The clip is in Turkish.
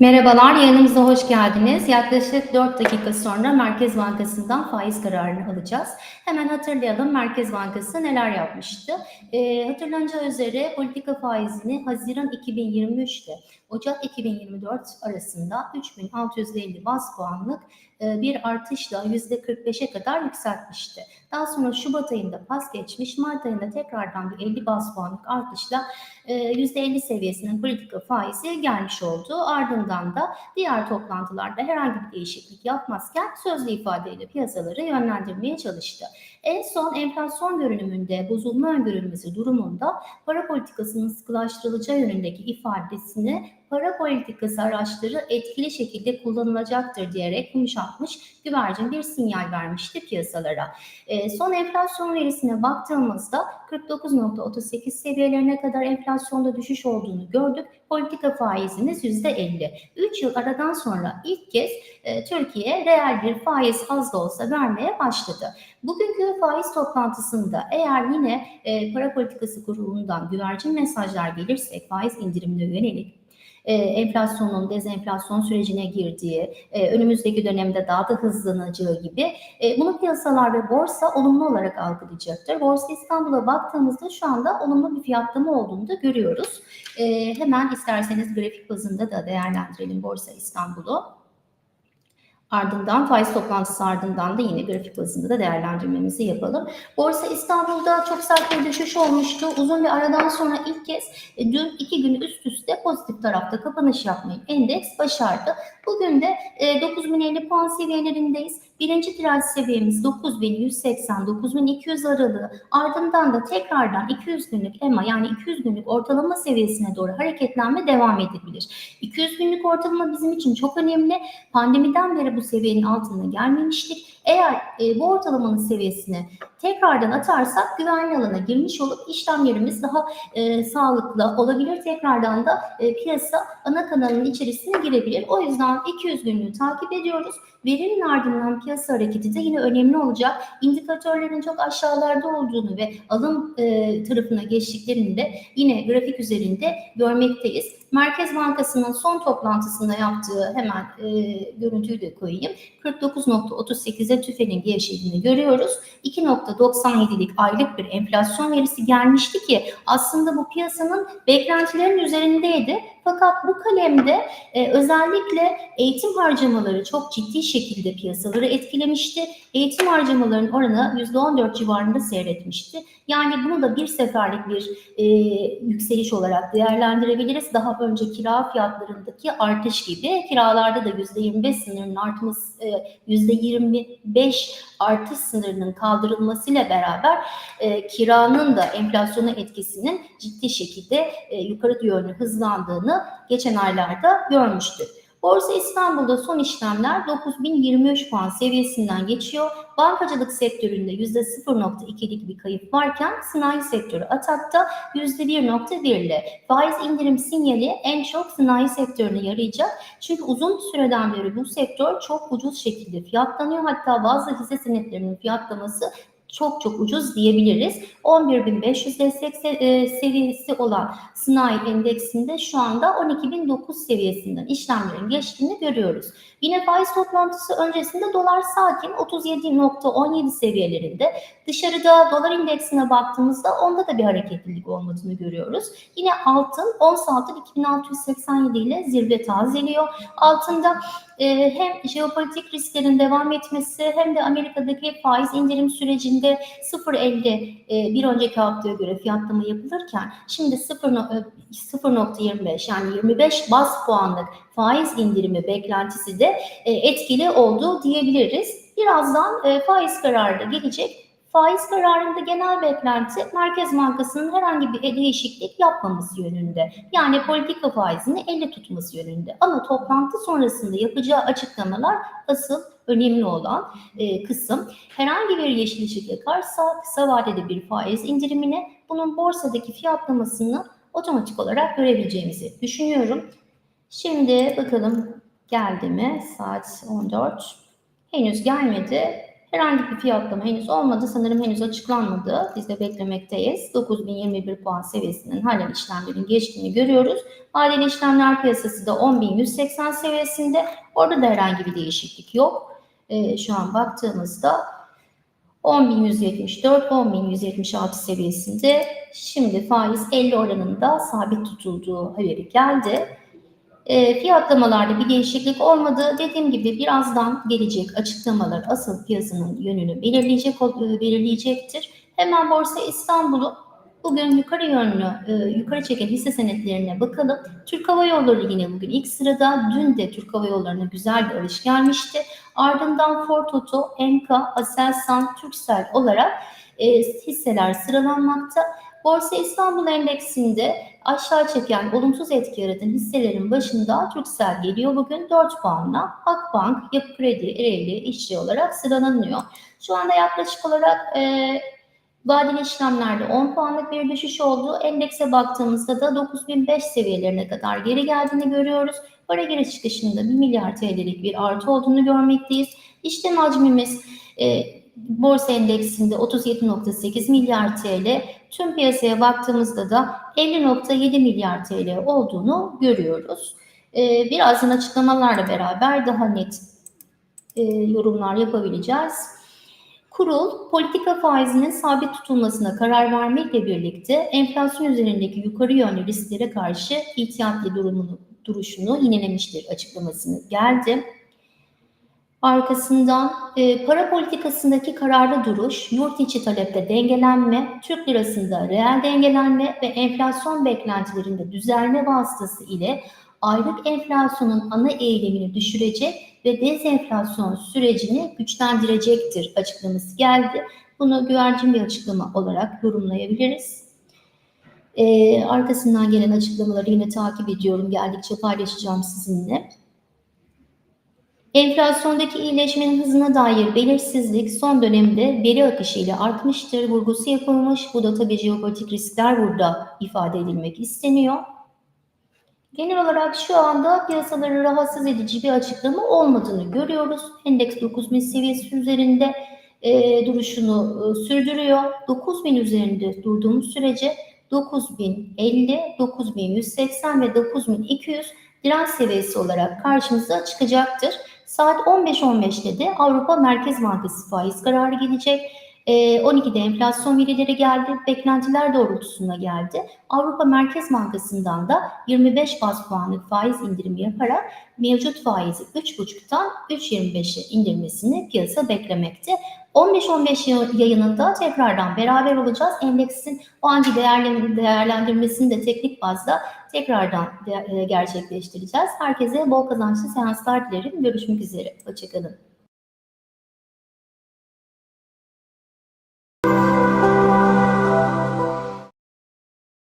Merhabalar, yayınımıza hoş geldiniz. Yaklaşık 4 dakika sonra Merkez Bankası'ndan faiz kararını alacağız. Hemen hatırlayalım Merkez Bankası neler yapmıştı. Ee, hatırlanacağı üzere politika faizini Haziran 2023'te Ocak 2024 arasında 3650 bas puanlık e, bir artışla %45'e kadar yükseltmişti. Daha sonra Şubat ayında pas geçmiş, Mart ayında tekrardan bir 50 bas puanlık artışla e, %50 seviyesinin politika faizi gelmiş oldu. Ardından da diğer toplantılarda herhangi bir değişiklik yapmazken sözlü ifadeyle piyasaları yönlendirmeye çalıştı. En son enflasyon görünümünde bozulma öngörülmesi durumunda para politikasının sıkılaştırılacağı yönündeki ifadesini para politikası araçları etkili şekilde kullanılacaktır diyerek yumuşatmış güvercin bir sinyal vermişti piyasalara. E, son enflasyon verisine baktığımızda 49.38 seviyelerine kadar enflasyonda düşüş olduğunu gördük. Politika faizimiz %50. 3 yıl aradan sonra ilk kez e, Türkiye reel bir faiz az da olsa vermeye başladı. Bugünkü faiz toplantısında eğer yine e, para politikası kurulundan güvercin mesajlar gelirse faiz indirimine yönelik e, enflasyonun dezenflasyon sürecine girdiği, e, önümüzdeki dönemde daha da hızlanacağı gibi e, bunu piyasalar ve borsa olumlu olarak algılayacaktır. Borsa İstanbul'a baktığımızda şu anda olumlu bir fiyatlama olduğunu da görüyoruz. E, hemen isterseniz grafik bazında da değerlendirelim Borsa İstanbul'u. Ardından faiz toplantısı ardından da yine grafik bazında da değerlendirmemizi yapalım. Borsa İstanbul'da çok sert bir düşüş olmuştu. Uzun bir aradan sonra ilk kez e, dün iki gün üst üste pozitif tarafta kapanış yapmayı endeks başardı. Bugün de e, 9050 puan seviyelerindeyiz. Birinci direnç seviyemiz 9180-9200 aralığı. Ardından da tekrardan 200 günlük EMA yani 200 günlük ortalama seviyesine doğru hareketlenme devam edebilir. 200 günlük ortalama bizim için çok önemli. Pandemiden beri bu seviyenin altına gelmemiştik. Eğer e, bu ortalamanın seviyesine tekrardan atarsak güvenli alana girmiş olup işlemlerimiz daha e, sağlıklı olabilir. Tekrardan da e, piyasa ana kanalının içerisine girebilir. O yüzden 200 günlüğü takip ediyoruz. Verinin ardından piyasa hareketi de yine önemli olacak. İndikatörlerin çok aşağılarda olduğunu ve alım e, tarafına geçtiklerini de yine grafik üzerinde görmekteyiz. Merkez Bankası'nın son toplantısında yaptığı hemen e, görüntüyü de koyayım. 49.38'e tüfenin gevşediğini görüyoruz. 2.97'lik aylık bir enflasyon verisi gelmişti ki aslında bu piyasanın beklentilerin üzerindeydi. Fakat bu kalemde e, özellikle eğitim harcamaları çok ciddi şekilde piyasaları etkilemişti. Eğitim harcamalarının oranı %14 civarında seyretmişti. Yani bunu da bir seferlik bir e, yükseliş olarak değerlendirebiliriz. Daha önce kira fiyatlarındaki artış gibi kiralarda da %25 sınırının artması, e, %25 artış sınırının kaldırılmasıyla beraber e, kiranın da enflasyona etkisinin ciddi şekilde e, yukarı yönlü hızlandığını geçen aylarda görmüştük. Borsa İstanbul'da son işlemler 9023 puan seviyesinden geçiyor. Bankacılık sektöründe %0.2'lik bir kayıp varken sanayi sektörü atakta %1.1 ile faiz indirim sinyali en çok sanayi sektörüne yarayacak. Çünkü uzun süreden beri bu sektör çok ucuz şekilde fiyatlanıyor. Hatta bazı hisse senetlerinin fiyatlaması çok çok ucuz diyebiliriz. 11.500 destek e, seviyesi olan sanayi endeksinde şu anda 12.009 seviyesinden işlemlerin geçtiğini görüyoruz. Yine faiz toplantısı öncesinde dolar sakin 37.17 seviyelerinde. Dışarıda dolar indeksine baktığımızda onda da bir hareketlilik olmadığını görüyoruz. Yine altın ons altın 2687 ile zirve tazeliyor. Altında e, hem jeopolitik risklerin devam etmesi hem de Amerika'daki faiz indirim sürecinde 0.50 e, bir önceki haftaya göre fiyatlama yapılırken şimdi 0.25 yani 25 bas puanlık faiz indirimi beklentisi de e, etkili oldu diyebiliriz. Birazdan e, faiz kararı da gelecek. Faiz kararında genel beklenti Merkez Bankası'nın herhangi bir değişiklik yapmaması yönünde. Yani politika faizini elle tutması yönünde. Ama toplantı sonrasında yapacağı açıklamalar asıl önemli olan e, kısım. Herhangi bir yeşil ışık yakarsa kısa vadede bir faiz indirimine bunun borsadaki fiyatlamasını otomatik olarak görebileceğimizi düşünüyorum. Şimdi bakalım geldi mi? Saat 14. Henüz gelmedi. Herhangi bir fiyatlama henüz olmadı. Sanırım henüz açıklanmadı. Biz de beklemekteyiz. 9021 puan seviyesinden halen işlemlerin geçtiğini görüyoruz. Vadeli işlemler piyasası da 10.180 seviyesinde. Orada da herhangi bir değişiklik yok. Ee, şu an baktığımızda 10.174, 10.176 seviyesinde. Şimdi faiz 50 oranında sabit tutulduğu haberi geldi. E, fiyatlamalarda bir değişiklik olmadı. Dediğim gibi birazdan gelecek açıklamalar asıl piyasanın yönünü belirleyecek ol- belirleyecektir. Hemen Borsa İstanbul'u bugün yukarı yönlü e, yukarı çeken hisse senetlerine bakalım. Türk Hava Yolları yine bugün ilk sırada. Dün de Türk Hava Yolları'na güzel bir alış gelmişti. Ardından Ford Oto, Enka, Aselsan, Turkcell olarak e, hisseler sıralanmakta. Borsa İstanbul Endeksinde aşağı çeken olumsuz etki yaratan hisselerin başında Turkcell geliyor bugün 4 puanla. Akbank, Yapı Kredi, Ereğli, İşçi olarak sıralanıyor. Şu anda yaklaşık olarak e, vadeli işlemlerde 10 puanlık bir düşüş oldu. Endekse baktığımızda da 9005 seviyelerine kadar geri geldiğini görüyoruz. Para giriş çıkışında 1 milyar TL'lik bir artı olduğunu görmekteyiz. İşlem hacmimiz e, borsa endeksinde 37.8 milyar TL, tüm piyasaya baktığımızda da 50.7 milyar TL olduğunu görüyoruz. Ee, birazdan açıklamalarla beraber daha net e, yorumlar yapabileceğiz. Kurul, politika faizinin sabit tutulmasına karar vermekle birlikte enflasyon üzerindeki yukarı yönlü risklere karşı ihtiyatlı durumunu, duruşunu yinelemiştir açıklamasını geldi. Arkasından e, para politikasındaki kararlı duruş, yurt içi talepte dengelenme, Türk lirasında reel dengelenme ve enflasyon beklentilerinde düzelme vasıtası ile aylık enflasyonun ana eğilimini düşürecek ve dezenflasyon sürecini güçlendirecektir açıklaması geldi. Bunu güvercin bir açıklama olarak yorumlayabiliriz. E, arkasından gelen açıklamaları yine takip ediyorum. Geldikçe paylaşacağım sizinle. Enflasyondaki iyileşmenin hızına dair belirsizlik son dönemde veri akışı ile artmıştır, vurgusu yapılmış. Bu da tabii jeopolitik riskler burada ifade edilmek isteniyor. Genel olarak şu anda piyasaları rahatsız edici bir açıklama olmadığını görüyoruz. Endeks 9000 seviyesi üzerinde e, duruşunu e, sürdürüyor. 9000 üzerinde durduğumuz sürece 9050, 9180 ve 9200 direnç seviyesi olarak karşımıza çıkacaktır. Saat 15.15'te de Avrupa Merkez Bankası faiz kararı gelecek. 12'de enflasyon verileri geldi. Beklentiler doğrultusunda geldi. Avrupa Merkez Bankası'ndan da 25 bas puanlık faiz indirimi yaparak mevcut faizi 3.5'tan 3.25'e indirmesini piyasa beklemekte. 15-15 yayınında tekrardan beraber olacağız. Endeksin o anki değerlendirmesini de teknik bazda tekrardan gerçekleştireceğiz. Herkese bol kazançlı seanslar dilerim. Görüşmek üzere. Hoşçakalın.